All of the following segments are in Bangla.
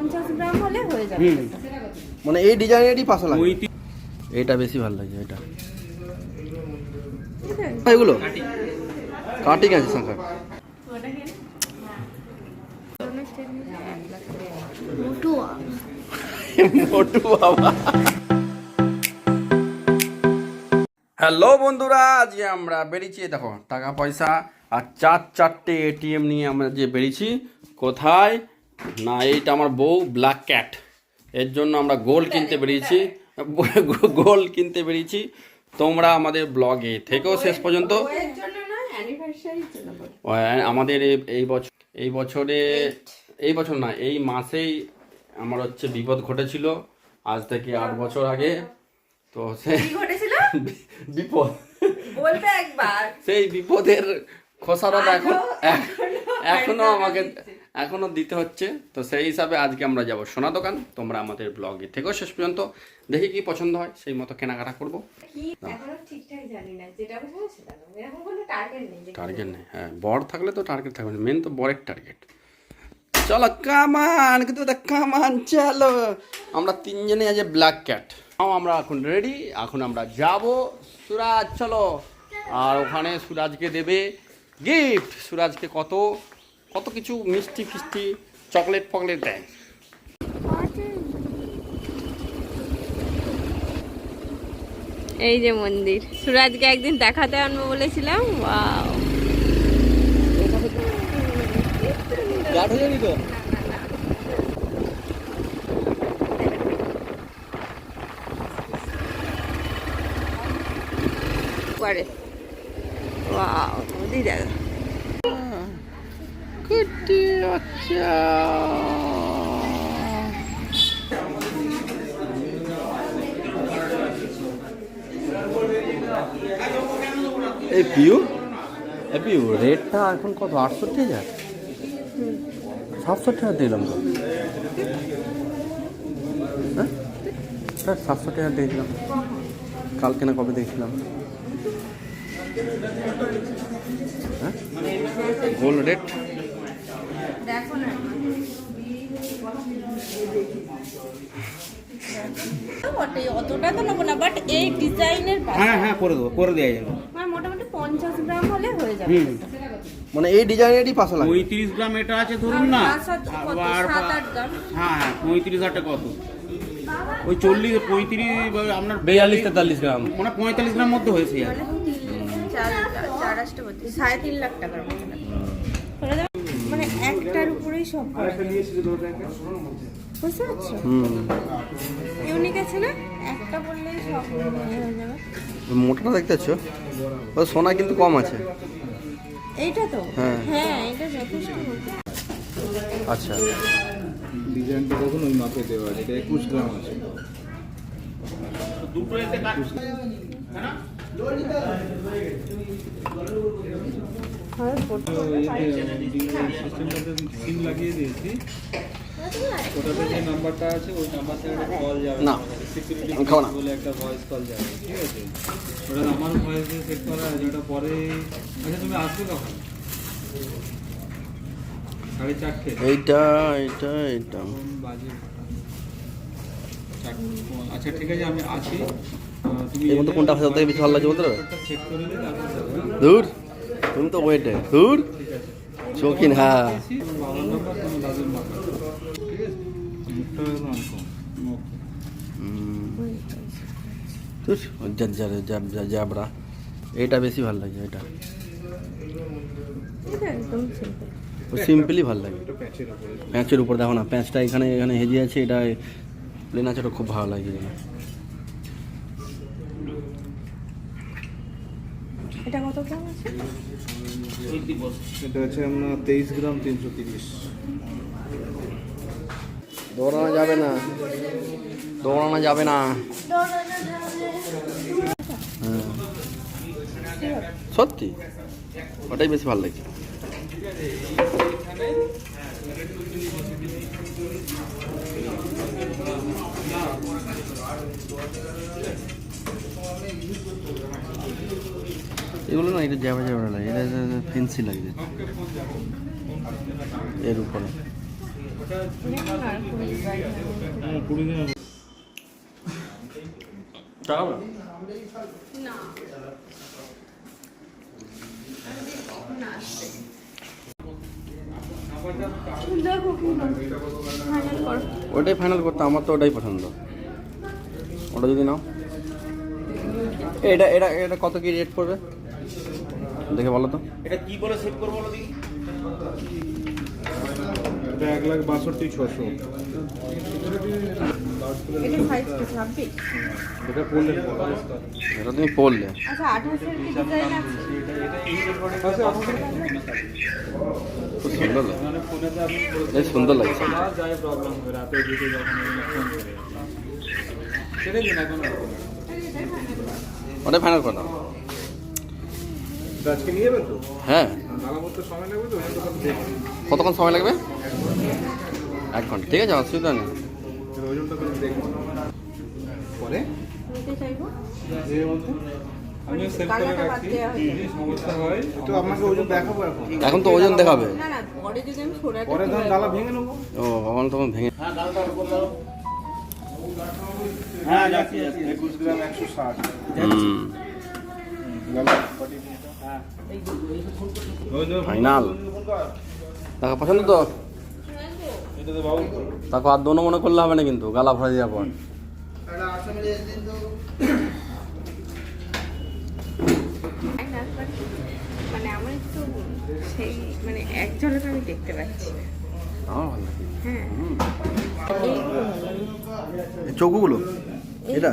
পঞ্চাশ গ্রাম হলে হয়ে যাবে। মানে এই ডিজাইনেরই পাশে লাগে। এটা বেশি ভালো লাগে এটা। এগুলো। কাটিং আছে সংখ্যা হ্যালো বন্ধুরা আজকে আমরা বেরিয়েছি দেখো টাকা পয়সা আর চার চারটে এটিএম নিয়ে আমরা যে বেরিয়েছি কোথায়? না এইটা আমার বউ ব্ল্যাক ক্যাট এর জন্য আমরা গোল কিনতে বেরিয়েছি। গোল কিনতে বেরিয়েছি। তোমরা আমাদের ব্লগে থেকেও শেষ পর্যন্ত আমাদের এই- বছর এই বছরে এই বছর না এই মাসেই আমার হচ্ছে বিপদ ঘটেছিল। আজ থেকে আট বছর আগে। তো সে ঘটেছিল? বিপদ। বলবে একবার। সেই বিপদের খোসারত এখন এখনও আমাকে এখনও দিতে হচ্ছে। তো সেই হিসাবে আজকে আমরা যাব সোনা দোকান। তোমরা আমাদের ব্লগে থেকেও শেষ পর্যন্ত দেখি কি পছন্দ হয় সেই মতো কেনাকাটা করব। না। টার্গেট নেই হ্যাঁ বড় থাকলে তো টার্গেট থাকবে মেন তো বড়ের টার্গেট চলো কামান কিন্তু কামান চলো। আমরা তিনজনে আছে ব্ল্যাক ক্যাট আমরা এখন রেডি এখন আমরা যাব। সুরাজ চলো। আর ওখানে সুরাজকে দেবে গিফট সুরাজকে কত? কত কিছু মিষ্টি ফিষ্টি চকলেট ফকলেট দেয়। এই যে মন্দির। সুরাজকে একদিন দেখাতে আনব বলেছিলাম ওয়াও। গাঠ হয়ে যাবি তো। করে। ওয়াও নদী দেখা আচ্ছা। এই পিউ? এই পিউ রেটটা এখন কত? আটষট্টি হাজার? সাতষট্টি হাজার দিলাম তো। হ্যাঁ? স্যার সাতষট্টি হাজার দিয়েছিলাম। কালকে না কবে দিয়েছিলাম? হ্যাঁ? গোল্ড রেট দেখো না। বটে অতটা তো নেব না বাট এই ডিজাইনের হ্যাঁ হ্যাঁ করে দেবো করে দেওয়া যাবে। মানে মোটামুটি পঞ্চাশ গ্রাম হলে হয়ে যাবে। মানে এই ডিজাইনেরই পাশে লাগে পঁয়ত্রিশ গ্রাম এটা আছে ধরুন না। গ্রাম? হ্যাঁ হ্যাঁ পঁয়ত্রিশ হাজারটা কত? ওই চল্লিশ পঁয়ত্রিশ আপনার বিয়াল্লিশ তেতাল্লিশ গ্রাম। মানে পঁয়তাল্লিশ গ্রাম মধ্যে হয়েছে। আর মানে সাড়ে তিন লাখ টাকার মতো। লাগবে। মানে একটার উপরেই সব বুঝতে পারছ হুম। ইউনিক আছে না? একটা বললেই সব হয়ে যাবে। মোটাটা দেখতে পাচ্ছ? ও সোনা কিন্তু কম আছে। এইটা তো? হ্যাঁ। হ্যাঁ এটা যথেষ্ট আচ্ছা। ডিজাইনটা দেখুন ওই মাপে দেওয়া আছে। এটা একুশ গ্রাম আছে। দুটো এতে কাট হয় সিম লাগিয়ে দিয়েছি। ওটাতে যে নাম্বারটা আছে ওই নাম্বার থেকে একটা কল যাবে। না, সিকিউরিটি বলে একটা ভয়েস কল যাবে ঠিক আছে? ওটা আমার ভয়েস দিয়ে সেট করা আছে ওটা পরে আচ্ছা তুমি আসবে কখন? সাড়ে চারটে। এইটা এইটা এইটা। বাজে আচ্ছা ঠিক আছে আমি আসি। আহ, তুমি কোনটা থেকে বেশি ভালো লাগছে বলতে যাবে। দূর। তুমি তো ওয়েটে দূর শৌখিন হ্যাঁ জাবরা। এটা বেশি ভালো লাগে এটা। সিম্পল ভালো লাগে এটা প্যাচের উপরে প্যাঁচের উপর দেখো না প্যাঁচটা এখানে এখানে হেজে আছে এটা প্লেন আছে খুব ভালো লাগে। এটা কত গ্রাম আছে? এটা হচ্ছে আপনার তেইশ গ্রাম তিনশো তিরিশ। দৌড়ানো যাবে না। দৌড়ানো যাবে না। হ্যাঁ। সত্যি? ওটাই বেশি ভালো লাগে এগুলো না এটা যাবে যাবে লাগে এটা ফেন্সি লাগে এর উপরে। ওটাই ফাইনাল করতে আমার তো ওটাই পছন্দ। ওটা যদি নাও। এটা এটা এটা কত কি রেট পড়বে? দেখে বলো তো। এটা কি বলে সেভ করব বলো দেখি। এটা এক লাখ বাষট্টি ছশো। এটা তুমি পড়লে আচ্ছা আঠাশের কি ডিজাইন আছে? আপনাদের খুব সুন্দর লাগে মানে সুন্দর লাগছে। না যায় প্রবলেম আজকে নিয়ে যাবেন তো? হ্যাঁ। সময় লাগবে তো কতক্ষণ সময় লাগবে? এক ঘণ্টা। ঠিক আছে অসুবিধা নেই। পরে? এখন। তো ওজন দেখাবে। না না পরে যদি আমি সরাতে পরে ধরুন ডালা ভেঙে নেব। ও ভগবান তখন ভেঙে হ্যাঁ ডালটা উপর দাও। হ্যাঁ একুশ গ্রাম একশো ষাট। হুম। ফাইনাল। দেখো পছন্দ তো? তাকে আর দোনো মনে করলে হবে না কিন্তু গালা ভরে দেওয়ার পর মানে আমার একটু সেই মানে এক ঝলক আমি দেখতে পাচ্ছি আমার ভালো লাগে। হ্যাঁ। এইগুলো ভালো লাগে। এই চৌকুগুলো? এটা?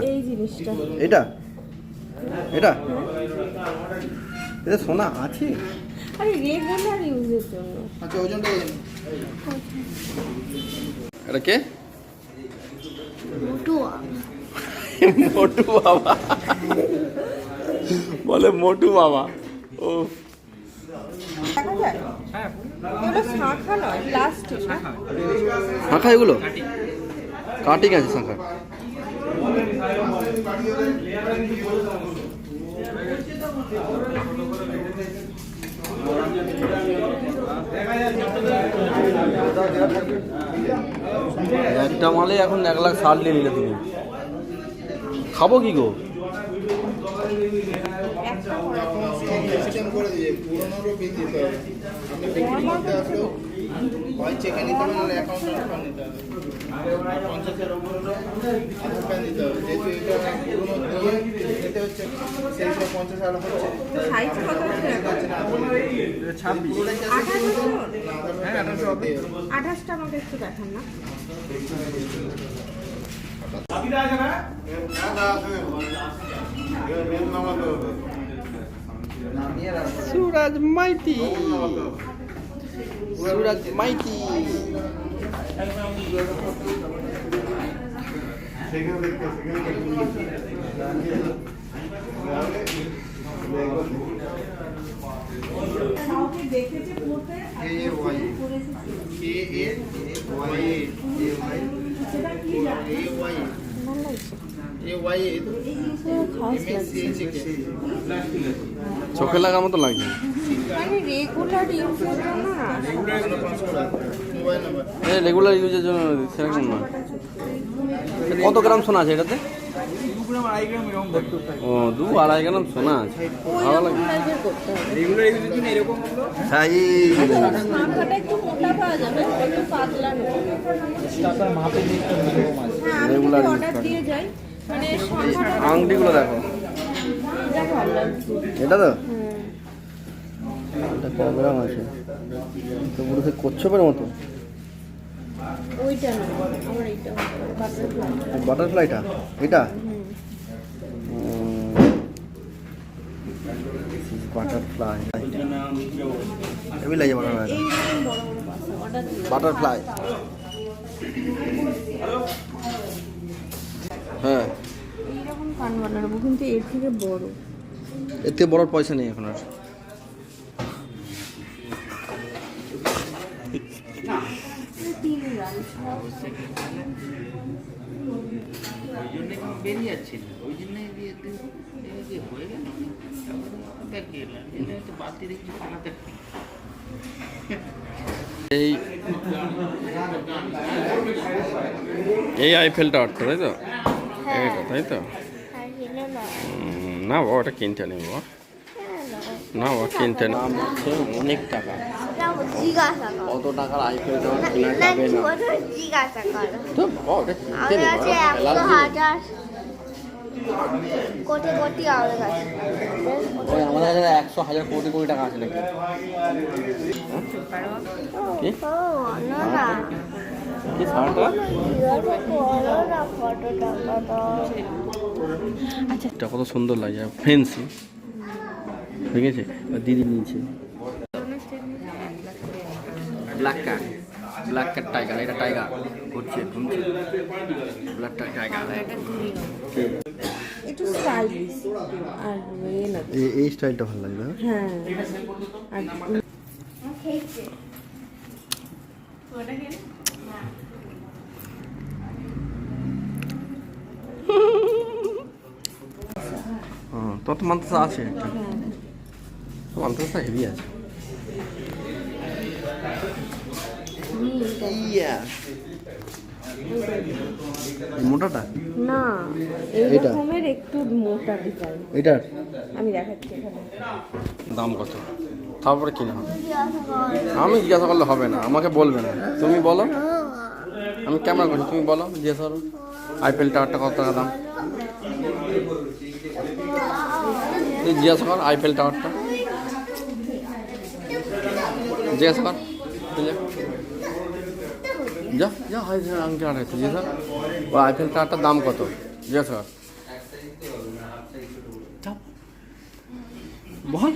এটা? এটা? এটা সোনা আছে? আরে রেগুলার ইউজের জন্য। আচ্ছা ওজনটা এটা কে? মোটু মোটু বাবা। বলে মোটু বাবা। ও। না? শাঁখা এগুলো? কাটিং আছে শাঁখা। একটা মালে এখন এক লাখ ষাট নিয়ে নিলে তুমি। খাব কি গো? করে দিয়ে হয় চেকে নিতে হবে নাহলে অ্যাকাউন্ট ট্রান্সফার নিতে হবে। পঞ্চাশের ওপর আধার কার্ড দিতে হবে। যেহেতু এটা পুরোনো দিয়ে যেতে হচ্ছে সেই পঞ্চাশ আর হচ্ছে। সাইজ কত আছে ছাব্বিশ আঠাশ হ্যাঁ আঠারোশো হবে। আঠাশটা আমাকে একটু দেখান না। Suraj Maiti. Y A Y A Y ভালো লাগছে এ ওয়াই এ তো খাস এম এস সি লাগছে এইচ কে চোখে লাগার মতো লাগছে মানে রেগুলার ইউজের জন্য না? রেগুলার ইউজের জন্য সেরকম না। কত গ্রাম সোনা আছে এটাতে? ও দু আড়াই গ্রাম সোনা আছে। ভালো লাগে। হ্যাঁ হ্যাঁ যাই। মানে আংটিগুলো দেখো। এটা তো। এটা ক গ্রাম আছে। তো পুরো সে কচ্ছপের মতো? ওইটা না আমার এইটা বাটারফ্লাই বাটারফ্লাইটা এটা? বাটারফ্লাই লাগে বাটারফ্লাই বাটারফ্লাই হ্যাঁ। এইরকম কান বানাবো কিন্তু এর থেকে বড়। এর থেকে বড় পয়সা নেই এখন আর। ওই জন্য বেরিয়ে যাচ্ছিল ওই জন্য দিয়ে হয়ে। গেল তারপরে তো দেখছি খানাতে এই এই আইফেল টাওয়ারটা তাই তো? এইটা তাই তো না উম, না বাবা ওটা কিনতে নেই বাবা না বাবা কিনতে না অনেক টাকা। জিজ্ঞাসা করো কত টাকার আইফেল টাওয়ার কেনা যাবে না? জিজ্ঞাসা করো। তো বাবা ওটা কিনতে নেই কাছে একশো হাজার। কোটি কোটি আমার কাছে ওই আমাদের কাছে একশো হাজার কোটি কোটি টাকা আছে নাকি? কি? না কি এটা কত সুন্দর লাগে ফেন্সি ঠিক আছে দিদি নিয়েছে। Black cat black cat tiger এটা টাইগার ঘুরছে ঘুরছে ব্ল্যাক টাইগার একটু স্টাইলিশ আর এ এই স্টাইলটা ভালো লাগে না হ্যাঁ। আর হ্যাঁ মান্তাসা আছে। একটা তো মান্তাসা হেভি আছে। ইয়া মোটাটা? না এইটা? এরকমের একটু মোটা ডিজাইন এটার আমি দেখাচ্ছি এখানে। দাম কত? তারপরে কিনা হবে। আমি জিজ্ঞাসা করলে হবে না আমাকে বলবে না। তুমি বলো। আমি ক্যামেরা করছি তুমি বলো জিজ্ঞাসা করো। আইপিএল টাওয়ারটা কত টাকা দাম? তুই জিজ্ঞাসা কর আইপিএল টাওয়ারটা। জিজ্ঞাসা কর। যা। যা হয় আঙ্কে আর হয়েছে জিজ্ঞাসা কর। ও আইপিএল টাওয়ারটার দাম কত কর যা। বল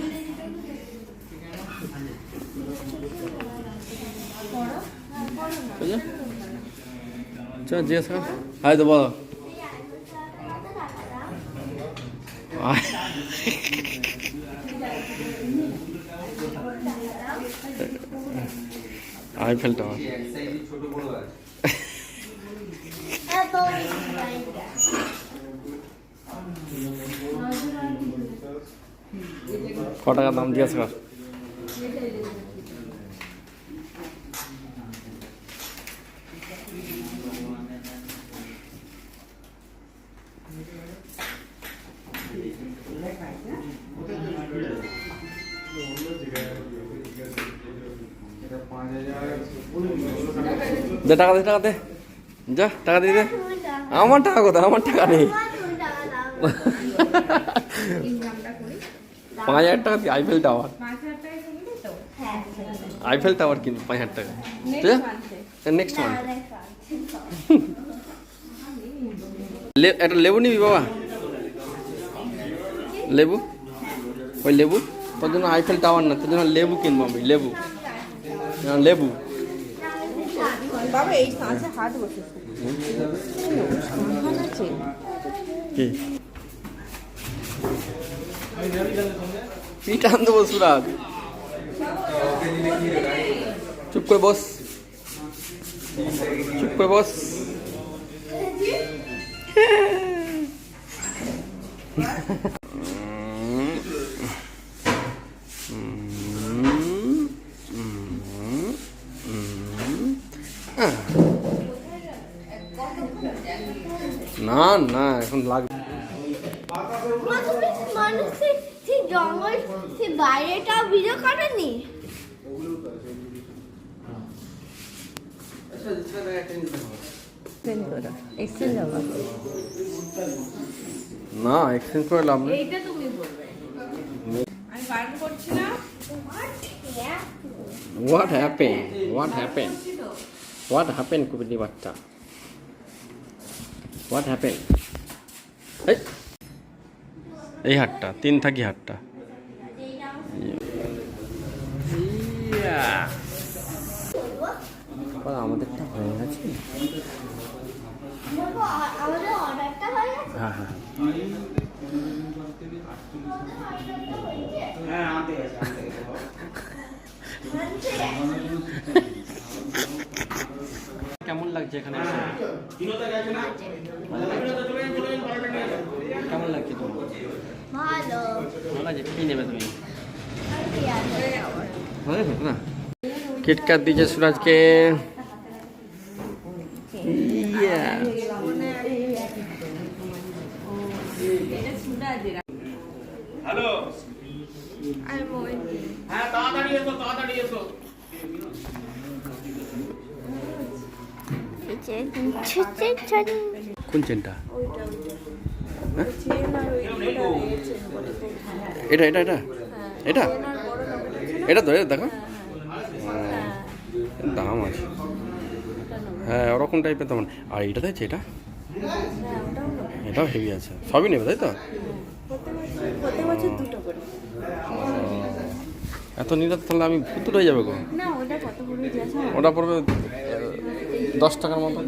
জিজ্ঞেস কর হাই তো বলো আয়। আইফেল টাওয়ার ক টাকা দাম জিজ্ঞেস কর দে টাকা দে টাকা দে। যা টাকা দিয়ে দে। আমার টাকা কোথায়? আমার টাকা নেই। পাঁচ হাজার টাকা দিয়ে আইফেল টাওয়ার আইফেল টাওয়ার কিনবো পাঁচ হাজার টাকা ঠিক আছে? নেক্সট মান্থ একটা লেবু নিবি বাবা? লেবু? ওই লেবু? তোর জন্য আইফেল টাওয়ার না তোর জন্য লেবু কিনবো আমি লেবু। হ্যাঁ, লেবু। বাবা এই কাঁচে হাত বসেছে। কি? চুপ করে বস। চুপ করে বস। না না এখন লাগবে জঙ্গল সেই বাইরেটা ভিডিও কাটেনি? না এক্সচেঞ্জ করে লাভ নেই। এইটা তুমি বলবে। আমি বারণ করছি না। What happen what happen what happen Kubinyi বাচ্চা হোয়াট হ্যাপেন এই এই হাটটা তিন থাকি হাটটা। আমাদেরটা হয়ে গেছে। আমাদের অর্ডারটা হ্যাঁ হ্যাঁ কেমন লাগছে এখানে এসে? কেমন লাগছে তোমার ভালো ভালো লাগছে কি নেবে তুমি আর কি আছে হয় না কিটকাট দিয়েছে সুরাজকে ইয়া আর মোবাইল হ্যাঁ তাড়াতাড়ি এসো তাড়াতাড়ি এসো কোন চেনটা? হ্যাঁ? এটা এটা এটা? এটা? এটা তো দেখো হ্যাঁ। দাম আছে। হ্যাঁ ওরকম টাইপের তেমন। আর এটা দেখছি এটা। এটাও হেভি আছে। সবই নেবে তাই তো? এত নিলে তাহলে আমি ভূত হয়ে যাবে গো। ওটা পড়বে দশ টাকার মতো?